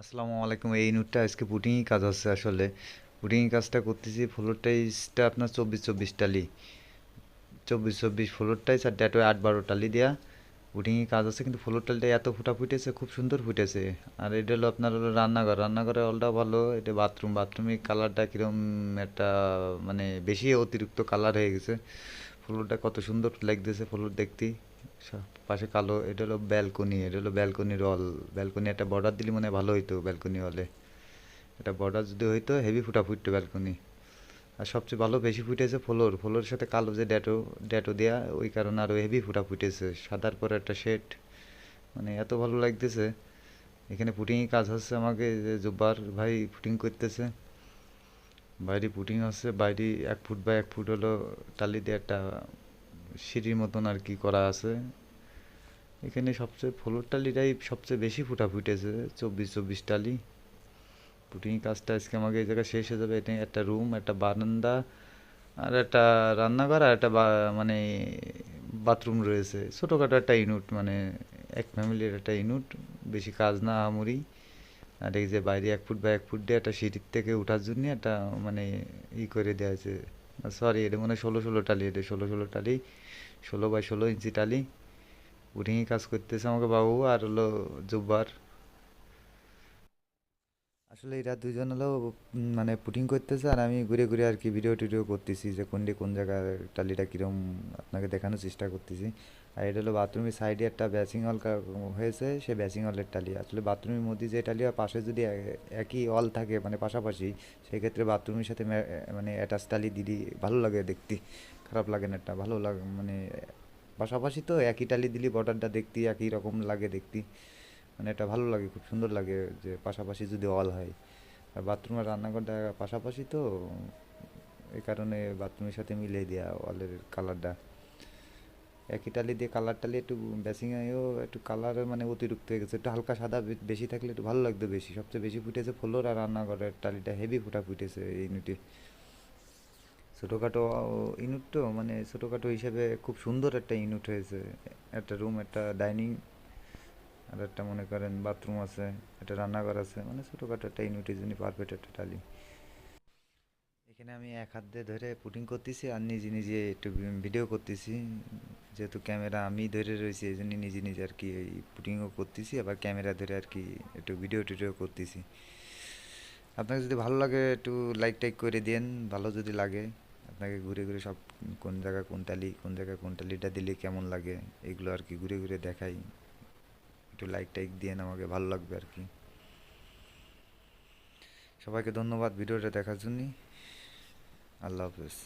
আসসালামু আলাইকুম, এই নোটটা আজকে পুটিংই কাজ আছে আসলে। পুটিংই কাজটা করতেছি ফ্লোর টাইসটা আপনার চব্বিশ চব্বিশ টালি। চব্বিশ চব্বিশ ফ্লোর টাইস আর ড্যাটো আট বারো টালি দেওয়া পুটিংই কাজ আছে, কিন্তু ফ্লোর টালিটা এত ফুটা ফুটেছে, খুব সুন্দর ফুটেছে। আর এটা হলো আপনার হলো রান্নাঘর। রান্নাঘরে অলটা ভালো, এটা বাথরুম বাথরুমের কালারটা কীরকম একটা মানে বেশি অতিরিক্ত কালার হয়ে গেছে। ফ্লোরটা কত সুন্দর লাগতেছে ফ্লোর দেখতে পাশে কালো, এটা হলো ব্যালকনি এটা হলো ব্যালকনির অল ব্যালকনি একটা বর্ডার দিলে মনে ভালো হইতো ব্যালকনি হলে এটা বর্ডার যদি হইতো হেভি ফুটা ফুটতো ব্যালকনি আর সবচেয়ে ভালো বেশি ফুটেছে ফ্লোর। ফ্লোরের সাথে কালো যে ড্যাটো ড্যাটো দেয়া, ওই কারণে আরও হেভি ফুটা ফুটেছে। সাদার পরে একটা শেড মানে এত ভালো লাগতেছে। এখানে পুটিংই কাজ হচ্ছে আমাকে যে জুব্বার ভাই পুটিং করতেছে। বাইরে পুটিং হচ্ছে বাইরে এক ফুট বাই এক ফুট হলো টালি দিয়ে একটা সিঁড়ির মতন আর কি করা আছে। এখানে সবচেয়ে ফ্লোর টালিটাই সবচেয়ে বেশি ফুটা ফুটেছে, চব্বিশ চব্বিশ টালি। পুটিং কাজটা আজকে আমাকে এই জায়গায় শেষ হয়ে যাবে। এটা একটা রুম, একটা বারান্দা আর একটা রান্নাঘর আর একটা বা- মানে বাথরুম রয়েছে। ছোটোখাটো একটা ইউনিট মানে এক ফ্যামিলির একটা ইউনিট, বেশি কাজ না আমরি আর এই যে বাইরে এক ফুট বা এক ফুট দিয়ে একটা সিঁড়ির থেকে ওঠার জন্য একটা মানে ই করে দেওয়া আছে সরি এটা মনে হয় ষোলো ষোলো টালি, এটা ষোলো ষোলো টালি, ষোলো বাই ষোলো ইঞ্চি টালি। উঠিংয়ে কাজ করতেছে আমাকে বাবু আর হলো জুব্বার। আসলে এরা দুজন হলো মানে পুটিং করতেছে আর আমি ঘুরে ঘুরে আর কি ভিডিও টিডিও করতেছি যে কোনটি কোন জায়গার টালিটা কীরকম আপনাকে দেখানোর চেষ্টা করতেছি। আর এটা হলো বাথরুমের সাইডে একটা ব্যাচিং হল হয়েছে, সে ব্যাচিং হলের টালি। আসলে বাথরুমের মধ্যে যে টালি আর পাশে যদি একই হল থাকে মানে পাশাপাশি, সেক্ষেত্রে বাথরুমের সাথে মানে অ্যাটাচ টালি দিদি ভালো লাগে দেখতে। খারাপ লাগে না একটা ভালো লাগে মানে পাশাপাশি তো একই টালি দিলে বর্ডারটা দেখতে একই রকম লাগে দেখতে। মানে এটা ভালো লাগে, খুব সুন্দর লাগে যে পাশাপাশি যদি অল হয়। আর বাথরুম আর রান্নাঘরটা পাশাপাশি তো এই কারণে বাথরুমের সাথে মিলিয়ে দেওয়া ওয়ালের কালারটা একই টালি দিয়ে কালার টালি একটু বেসিংয়েও একটু কালার মানে অতিরিক্ত হয়ে গেছে। একটু হালকা সাদা বেশি থাকলে একটু ভালো লাগতো বেশি। সবচেয়ে বেশি ফুটেছে ফ্লোর আর রান্নাঘরের টালিটা হেভি ফুটা ফুটেছে এই ইউনিটে ছোটোখাটো ইউনিট তো মানে ছোটোখাটো হিসেবে খুব সুন্দর একটা ইউনিট হয়েছে। একটা রুম একটা ডাইনিং আর একটা মনে করেন বাথরুম আছে, একটা রান্নাঘর আছে মানে ছোটোখাটো একটা ইউনিটের জন্য পারফেক্ট একটা টালি এখানে আমি এক হাত দিয়ে ধরে পুটিং করতেছি আর নিজে নিজে একটু ভিডিও করতেছি। যেহেতু ক্যামেরা আমি ধরে রয়েছি, এই জন্য নিজে নিজে আর কি এই পুটিংও করতেছি, আবার ক্যামেরা ধরে আর কি একটু ভিডিও টিডিও করতেছি। আপনাকে যদি ভালো লাগে একটু লাইক টাইক করে দেন ভালো যদি লাগে, আপনাকে ঘুরে ঘুরে সব কোন জায়গা কোন টালি, কোন জায়গায় কোন টালিটা দিলে কেমন লাগে, এগুলো আর কি ঘুরে ঘুরে দেখাই। একটু লাইক টাইক দিয়েন আমাকে ভালো লাগবে আর কি। সবাইকে ধন্যবাদ ভিডিওটা দেখার জন্য আল্লাহ হাফেজ।